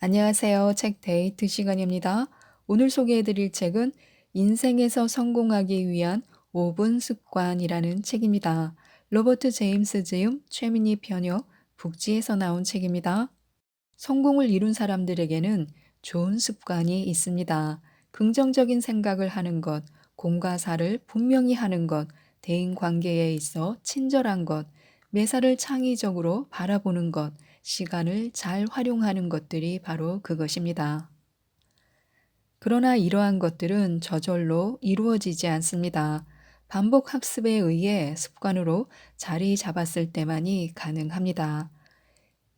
안녕하세요. 책 데이트 시간입니다. 오늘 소개해 드릴 책은 인생에서 성공하기 위한 5분 습관이라는 책입니다. 로버트 제임스 지음, 최민희 번역, 북지에서 나온 책입니다. 성공을 이룬 사람들에게는 좋은 습관이 있습니다. 긍정적인 생각을 하는 것, 공과 사를 분명히 하는 것, 대인 관계에 있어 친절한 것, 매사를 창의적으로 바라보는 것, 시간을 잘 활용하는 것들이 바로 그것입니다. 그러나 이러한 것들은 저절로 이루어지지 않습니다. 반복 학습에 의해 습관으로 자리 잡았을 때만이 가능합니다.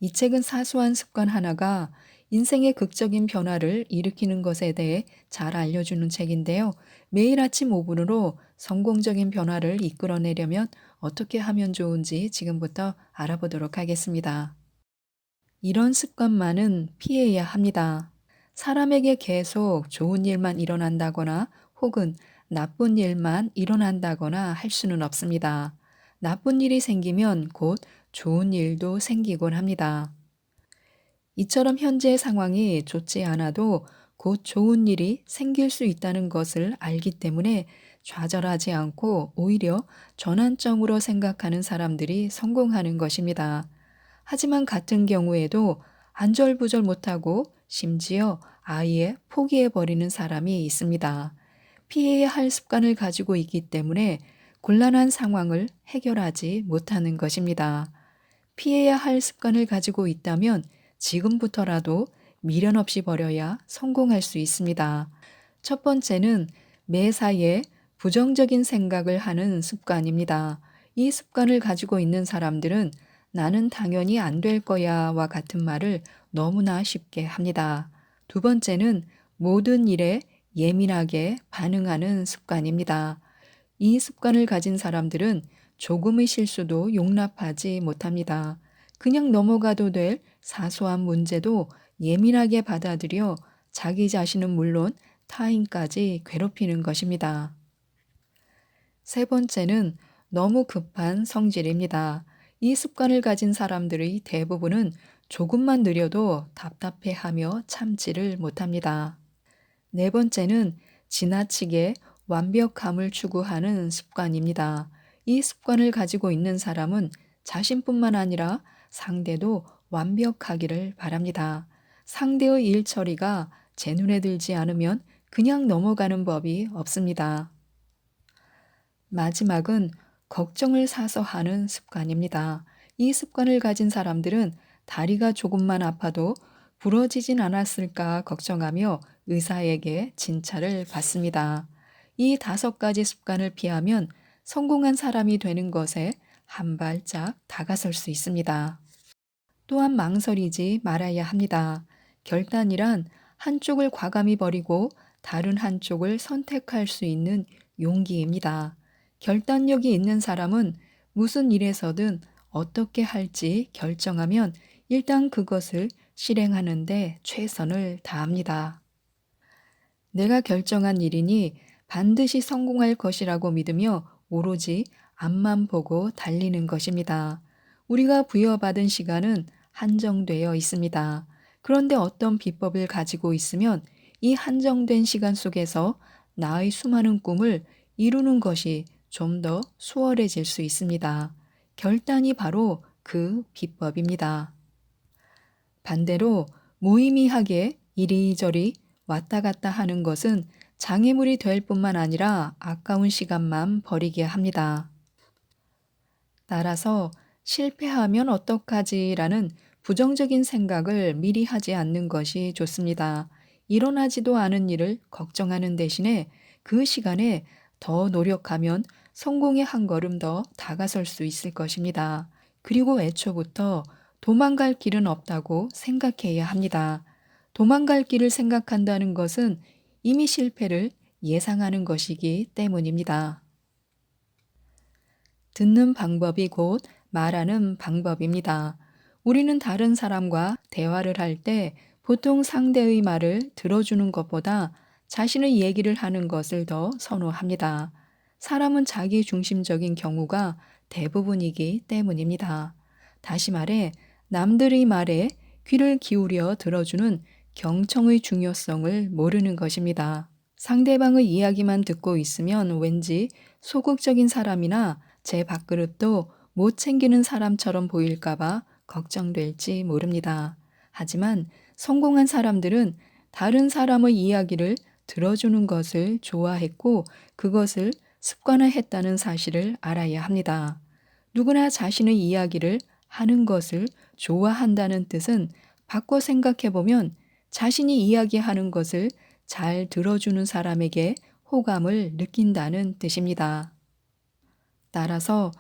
이 책은 사소한 습관 하나가 인생의 극적인 변화를 일으키는 것에 대해 잘 알려주는 책인데요. 매일 아침 5분으로 성공적인 변화를 이끌어내려면 어떻게 하면 좋은지 지금부터 알아보도록 하겠습니다. 이런 습관만은 피해야 합니다. 사람에게 계속 좋은 일만 일어난다거나 혹은 나쁜 일만 일어난다거나 할 수는 없습니다. 나쁜 일이 생기면 곧 좋은 일도 생기곤 합니다. 이처럼 현재의 상황이 좋지 않아도 곧 좋은 일이 생길 수 있다는 것을 알기 때문에 좌절하지 않고 오히려 전환점으로 생각하는 사람들이 성공하는 것입니다. 하지만 같은 경우에도 안절부절 못하고 심지어 아예 포기해버리는 사람이 있습니다. 피해야 할 습관을 가지고 있기 때문에 곤란한 상황을 해결하지 못하는 것입니다. 피해야 할 습관을 가지고 있다면 지금부터라도 미련 없이 버려야 성공할 수 있습니다. 첫 번째는 매사에 부정적인 생각을 하는 습관입니다. 이 습관을 가지고 있는 사람들은 나는 당연히 안 될 거야와 같은 말을 너무나 쉽게 합니다. 두 번째는 모든 일에 예민하게 반응하는 습관입니다. 이 습관을 가진 사람들은 조금의 실수도 용납하지 못합니다. 그냥 넘어가도 될 사소한 문제도 예민하게 받아들여 자기 자신은 물론 타인까지 괴롭히는 것입니다. 세 번째는 너무 급한 성질입니다. 이 습관을 가진 사람들의 대부분은 조금만 느려도 답답해하며 참지를 못합니다. 네 번째는 지나치게 완벽함을 추구하는 습관입니다. 이 습관을 가지고 있는 사람은 자신뿐만 아니라 상대도 완벽하기를 바랍니다. 상대의 일 처리가 제 눈에 들지 않으면 그냥 넘어가는 법이 없습니다. 마지막은 걱정을 사서 하는 습관입니다. 이 습관을 가진 사람들은 다리가 조금만 아파도 부러지진 않았을까 걱정하며 의사에게 진찰을 받습니다. 이 다섯 가지 습관을 피하면 성공한 사람이 되는 것에 한 발짝 다가설 수 있습니다. 또한 망설이지 말아야 합니다. 결단이란 한쪽을 과감히 버리고 다른 한쪽을 선택할 수 있는 용기입니다. 결단력이 있는 사람은 무슨 일에서든 어떻게 할지 결정하면 일단 그것을 실행하는데 최선을 다합니다. 내가 결정한 일이니 반드시 성공할 것이라고 믿으며 오로지 앞만 보고 달리는 것입니다. 우리가 부여받은 시간은 한정되어 있습니다. 그런데 어떤 비법을 가지고 있으면 이 한정된 시간 속에서 나의 수많은 꿈을 이루는 것이 좀 더 수월해질 수 있습니다. 결단이 바로 그 비법입니다. 반대로 무의미하게 이리저리 왔다 갔다 하는 것은 장애물이 될 뿐만 아니라 아까운 시간만 버리게 합니다. 따라서 실패하면 어떡하지라는 부정적인 생각을 미리 하지 않는 것이 좋습니다. 일어나지도 않은 일을 걱정하는 대신에 그 시간에 더 노력하면 성공에 한 걸음 더 다가설 수 있을 것입니다. 그리고 애초부터 도망갈 길은 없다고 생각해야 합니다. 도망갈 길을 생각한다는 것은 이미 실패를 예상하는 것이기 때문입니다. 듣는 방법이 곧 말하는 방법입니다. 우리는 다른 사람과 대화를 할 때 보통 상대의 말을 들어주는 것보다 자신의 얘기를 하는 것을 더 선호합니다. 사람은 자기 중심적인 경우가 대부분이기 때문입니다. 다시 말해, 남들의 말에 귀를 기울여 들어주는 경청의 중요성을 모르는 것입니다. 상대방의 이야기만 듣고 있으면 왠지 소극적인 사람이나 제 밥그릇도 못 챙기는 사람처럼 보일까봐 걱정될지 모릅니다. 하지만 성공한 사람들은 다른 사람의 이야기를 들어주는 것을 좋아했고 그것을 습관화했다는 사실을 알아야 합니다. 누구나 자신의 이야기를 하는 것을 좋아한다는 뜻은 바꿔 생각해 보면 자신이 이야기하는 것을 잘 들어주는 사람에게 호감을 느낀다는 뜻입니다. 따라서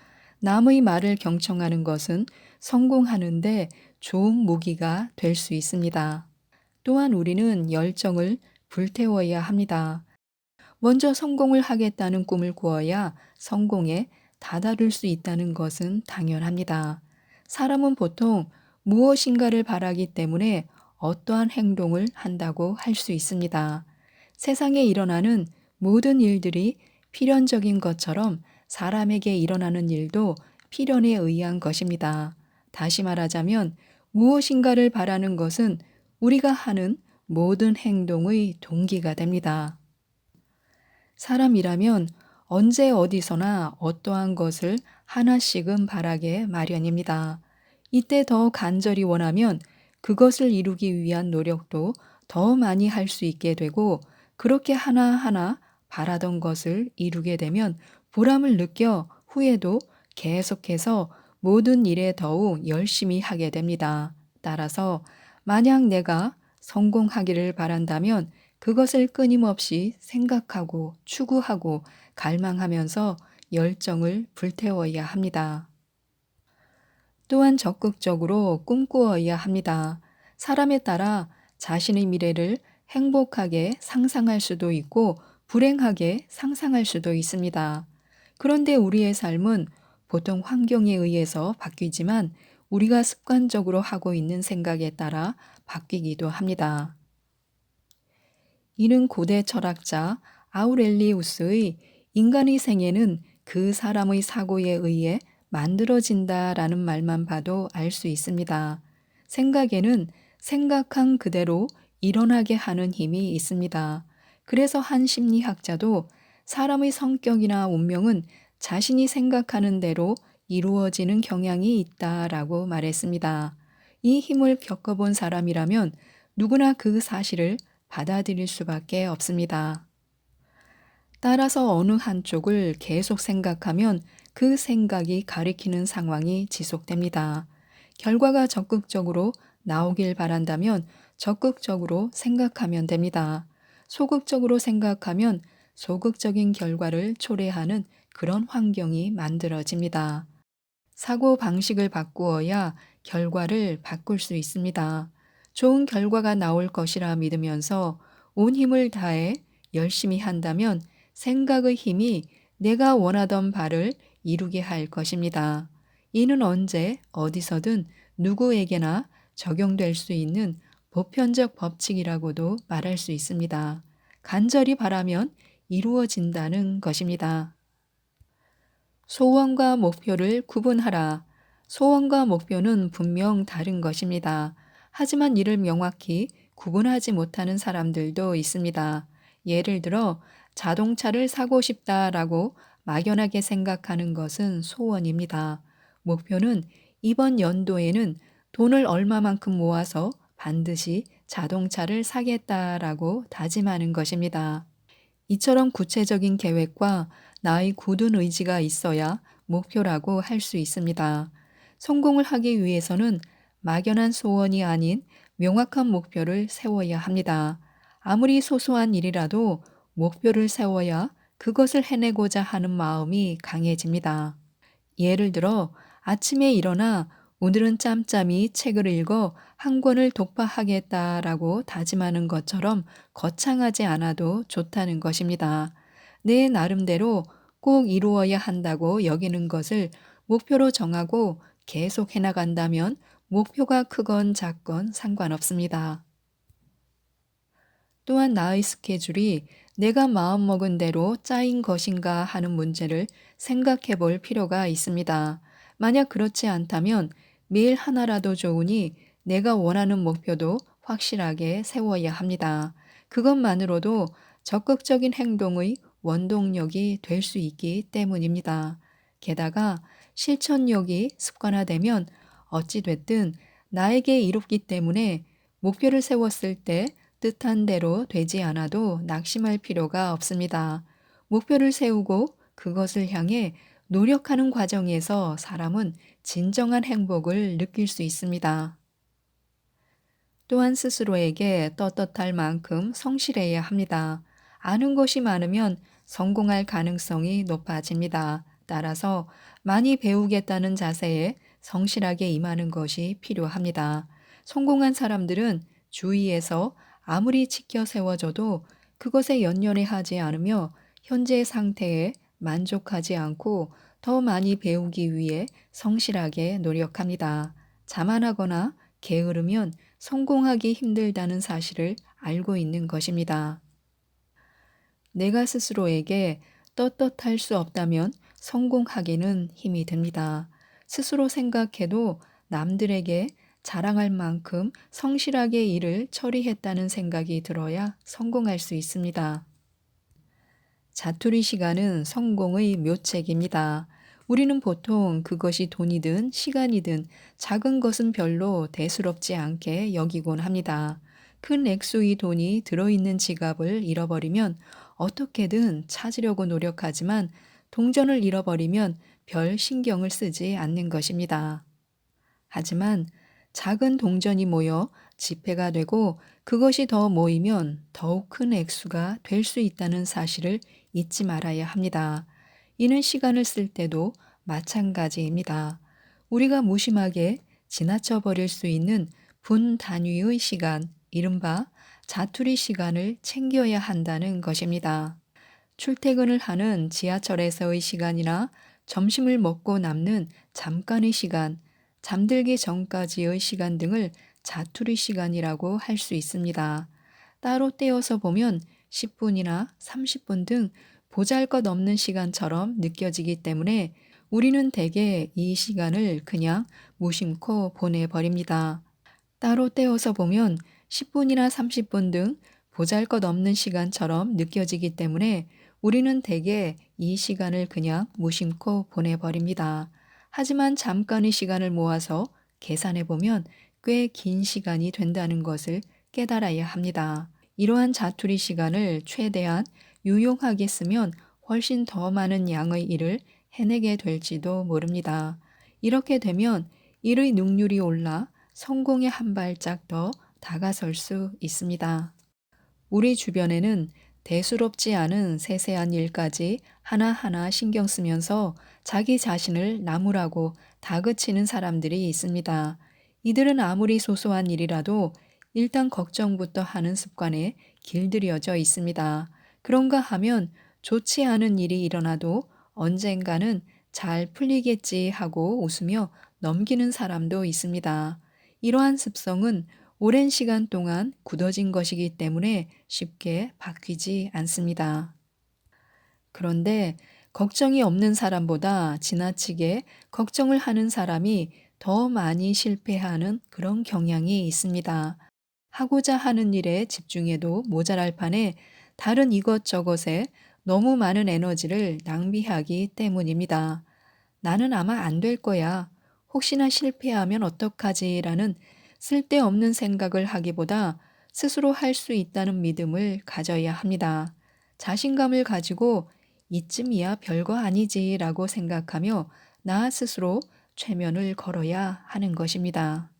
남의 말을 경청하는 것은 성공하는데 좋은 무기가 될 수 있습니다. 또한 우리는 열정을 불태워야 합니다. 먼저 성공을 하겠다는 꿈을 꾸어야 성공에 다다를 수 있다는 것은 당연합니다. 사람은 보통 무엇인가를 바라기 때문에 어떠한 행동을 한다고 할 수 있습니다. 세상에 일어나는 모든 일들이 필연적인 것처럼 사람에게 일어나는 일도 필연에 의한 것입니다. 다시 말하자면 무엇인가를 바라는 것은 우리가 하는 모든 행동의 동기가 됩니다. 사람이라면 언제 어디서나 어떠한 것을 하나씩은 바라게 마련입니다. 이때 더 간절히 원하면 그것을 이루기 위한 노력도 더 많이 할 수 있게 되고 그렇게 하나하나 바라던 것을 이루게 되면 보람을 느껴 후에도 계속해서 모든 일에 더욱 열심히 하게 됩니다. 따라서 만약 내가 성공하기를 바란다면 그것을 끊임없이 생각하고 추구하고 갈망하면서 열정을 불태워야 합니다. 또한 적극적으로 꿈꾸어야 합니다. 사람에 따라 자신의 미래를 행복하게 상상할 수도 있고 불행하게 상상할 수도 있습니다. 그런데 우리의 삶은 보통 환경에 의해서 바뀌지만 우리가 습관적으로 하고 있는 생각에 따라 바뀌기도 합니다. 이는 고대 철학자 아우렐리우스의 인간의 생애는 그 사람의 사고에 의해 만들어진다라는 말만 봐도 알 수 있습니다. 생각에는 생각한 그대로 일어나게 하는 힘이 있습니다. 그래서 한 심리학자도 사람의 성격이나 운명은 자신이 생각하는 대로 이루어지는 경향이 있다라고 말했습니다. 이 힘을 겪어본 사람이라면 누구나 그 사실을 받아들일 수밖에 없습니다. 따라서 어느 한쪽을 계속 생각하면 그 생각이 가리키는 상황이 지속됩니다. 결과가 적극적으로 나오길 바란다면 적극적으로 생각하면 됩니다. 소극적으로 생각하면 소극적인 결과를 초래하는 그런 환경이 만들어집니다. 사고 방식을 바꾸어야 결과를 바꿀 수 있습니다. 좋은 결과가 나올 것이라 믿으면서 온 힘을 다해 열심히 한다면 생각의 힘이 내가 원하던 바를 이루게 할 것입니다. 이는 언제 어디서든 누구에게나 적용될 수 있는 보편적 법칙이라고도 말할 수 있습니다. 간절히 바라면 이루어진다는 것입니다. 소원과 목표를 구분하라. 소원과 목표는 분명 다른 것입니다. 하지만 이를 명확히 구분하지 못하는 사람들도 있습니다. 예를 들어 자동차를 사고 싶다라고 막연하게 생각하는 것은 소원입니다. 목표는 이번 연도에는 돈을 얼마만큼 모아서 반드시 자동차를 사겠다라고 다짐하는 것입니다. 이처럼 구체적인 계획과 나의 굳은 의지가 있어야 목표라고 할 수 있습니다. 성공을 하기 위해서는 막연한 소원이 아닌 명확한 목표를 세워야 합니다. 아무리 소소한 일이라도 목표를 세워야 그것을 해내고자 하는 마음이 강해집니다. 예를 들어 아침에 일어나 오늘은 짬짬이 책을 읽어 한 권을 독파하겠다라고 다짐하는 것처럼 거창하지 않아도 좋다는 것입니다. 내 나름대로 꼭 이루어야 한다고 여기는 것을 목표로 정하고 계속 해나간다면 목표가 크건 작건 상관없습니다. 또한 나의 스케줄이 내가 마음먹은 대로 짜인 것인가 하는 문제를 생각해 볼 필요가 있습니다. 만약 그렇지 않다면 매일 하나라도 좋으니 내가 원하는 목표도 확실하게 세워야 합니다. 그것만으로도 적극적인 행동의 원동력이 될 수 있기 때문입니다. 게다가 실천력이 습관화되면 어찌됐든 나에게 이롭기 때문에 목표를 세웠을 때 뜻한 대로 되지 않아도 낙심할 필요가 없습니다. 목표를 세우고 그것을 향해 노력하는 과정에서 사람은 진정한 행복을 느낄 수 있습니다. 또한 스스로에게 떳떳할 만큼 성실해야 합니다. 아는 것이 많으면 성공할 가능성이 높아집니다. 따라서 많이 배우겠다는 자세에 성실하게 임하는 것이 필요합니다. 성공한 사람들은 주위에서 아무리 지켜 세워져도 그것에 연연해 하지 않으며 현재 상태에 만족하지 않고 더 많이 배우기 위해 성실하게 노력합니다. 자만하거나 게으르면 성공하기 힘들다는 사실을 알고 있는 것입니다. 내가 스스로에게 떳떳할 수 없다면 성공하기는 힘이 듭니다. 스스로 생각해도 남들에게 자랑할 만큼 성실하게 일을 처리했다는 생각이 들어야 성공할 수 있습니다. 자투리 시간은 성공의 묘책입니다. 우리는 보통 그것이 돈이든 시간이든 작은 것은 별로 대수롭지 않게 여기곤 합니다. 큰 액수의 돈이 들어있는 지갑을 잃어버리면 어떻게든 찾으려고 노력하지만 동전을 잃어버리면 별 신경을 쓰지 않는 것입니다. 하지만 작은 동전이 모여 지폐가 되고 그것이 더 모이면 더욱 큰 액수가 될 수 있다는 사실을 잊지 말아야 합니다. 이는 시간을 쓸 때도 마찬가지입니다. 우리가 무심하게 지나쳐 버릴 수 있는 분 단위의 시간, 이른바 자투리 시간을 챙겨야 한다는 것입니다. 출퇴근을 하는 지하철에서의 시간이나 점심을 먹고 남는 잠깐의 시간, 잠들기 전까지의 시간 등을 자투리 시간이라고 할 수 있습니다. 따로 떼어서 보면 10분이나 30분 등 보잘 것 없는 시간처럼 느껴지기 때문에 우리는 대개 이 시간을 그냥 무심코 보내버립니다. 따로 떼어서 보면 10분이나 30분 등 보잘 것 없는 시간처럼 느껴지기 때문에 우리는 대개 이 시간을 그냥 무심코 보내버립니다. 하지만 잠깐의 시간을 모아서 계산해 보면 꽤 긴 시간이 된다는 것을 깨달아야 합니다. 이러한 자투리 시간을 최대한 유용하게 쓰면 훨씬 더 많은 양의 일을 해내게 될지도 모릅니다. 이렇게 되면 일의 능률이 올라 성공에 한 발짝 더 다가설 수 있습니다. 우리 주변에는 대수롭지 않은 세세한 일까지 하나하나 신경 쓰면서 자기 자신을 나무라고 다그치는 사람들이 있습니다. 이들은 아무리 소소한 일이라도 일단 걱정부터 하는 습관에 길들여져 있습니다. 그런가 하면 좋지 않은 일이 일어나도 언젠가는 잘 풀리겠지 하고 웃으며 넘기는 사람도 있습니다. 이러한 습성은 오랜 시간 동안 굳어진 것이기 때문에 쉽게 바뀌지 않습니다. 그런데 걱정이 없는 사람보다 지나치게 걱정을 하는 사람이 더 많이 실패하는 그런 경향이 있습니다. 하고자 하는 일에 집중해도 모자랄 판에 다른 이것저것에 너무 많은 에너지를 낭비하기 때문입니다. 나는 아마 안 될 거야. 혹시나 실패하면 어떡하지? 라는 쓸데없는 생각을 하기보다 스스로 할 수 있다는 믿음을 가져야 합니다. 자신감을 가지고 이쯤이야 별거 아니지 라고 생각하며 나 스스로 최면을 걸어야 하는 것입니다.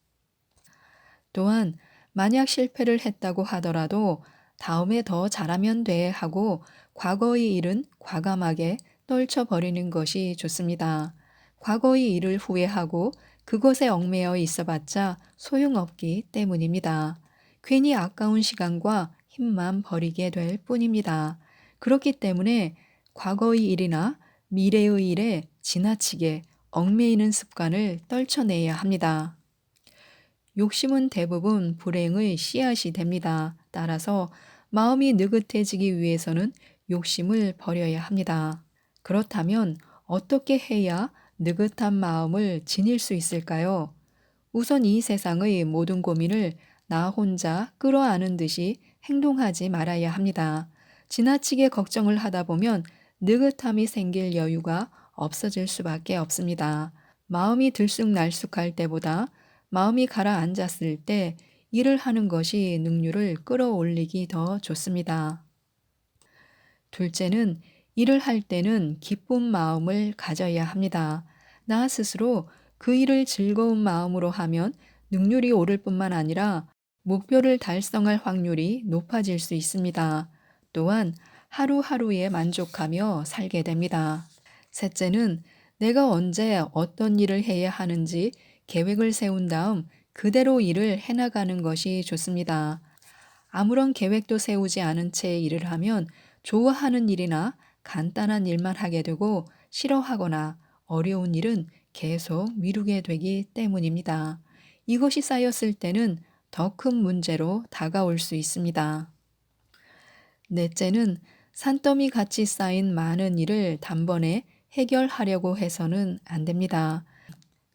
또한 만약 실패를 했다고 하더라도 다음에 더 잘하면 돼 하고 과거의 일은 과감하게 떨쳐버리는 것이 좋습니다. 과거의 일을 후회하고 그것에 얽매여 있어봤자 소용없기 때문입니다. 괜히 아까운 시간과 힘만 버리게 될 뿐입니다. 그렇기 때문에 과거의 일이나 미래의 일에 지나치게 얽매이는 습관을 떨쳐내야 합니다. 욕심은 대부분 불행의 씨앗이 됩니다. 따라서 마음이 느긋해지기 위해서는 욕심을 버려야 합니다. 그렇다면 어떻게 해야 느긋한 마음을 지닐 수 있을까요? 우선 이 세상의 모든 고민을 나 혼자 끌어안은 듯이 행동하지 말아야 합니다. 지나치게 걱정을 하다 보면 느긋함이 생길 여유가 없어질 수밖에 없습니다. 마음이 들쑥날쑥할 때보다 마음이 가라앉았을 때 일을 하는 것이 능률을 끌어올리기 더 좋습니다. 둘째는 일을 할 때는 기쁜 마음을 가져야 합니다. 나 스스로 그 일을 즐거운 마음으로 하면 능률이 오를 뿐만 아니라 목표를 달성할 확률이 높아질 수 있습니다. 또한 하루하루에 만족하며 살게 됩니다. 셋째는 내가 언제 어떤 일을 해야 하는지 계획을 세운 다음 그대로 일을 해나가는 것이 좋습니다. 아무런 계획도 세우지 않은 채 일을 하면 좋아하는 일이나 간단한 일만 하게 되고 싫어하거나 어려운 일은 계속 미루게 되기 때문입니다. 이것이 쌓였을 때는 더 큰 문제로 다가올 수 있습니다. 넷째는 산더미 같이 쌓인 많은 일을 단번에 해결하려고 해서는 안 됩니다.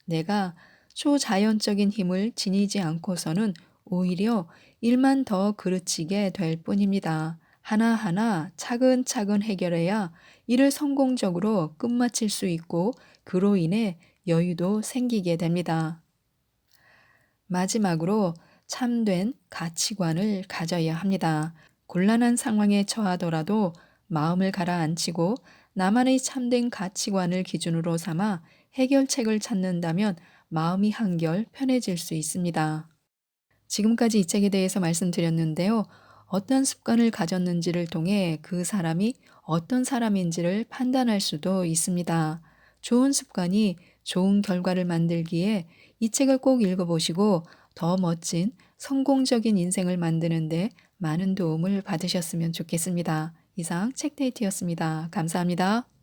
내가 초자연적인 힘을 지니지 않고서는 오히려 일만 더 그르치게 될 뿐입니다. 하나하나 차근차근 해결해야 일을 성공적으로 끝마칠 수 있고 그로 인해 여유도 생기게 됩니다. 마지막으로 참된 가치관을 가져야 합니다. 곤란한 상황에 처하더라도 마음을 가라앉히고 나만의 참된 가치관을 기준으로 삼아 해결책을 찾는다면 마음이 한결 편해질 수 있습니다. 지금까지 이 책에 대해서 말씀드렸는데요. 어떤 습관을 가졌는지를 통해 그 사람이 어떤 사람인지를 판단할 수도 있습니다. 좋은 습관이 좋은 결과를 만들기에 이 책을 꼭 읽어보시고 더 멋진 성공적인 인생을 만드는데 많은 도움을 받으셨으면 좋겠습니다. 이상 책데이트였습니다. 감사합니다.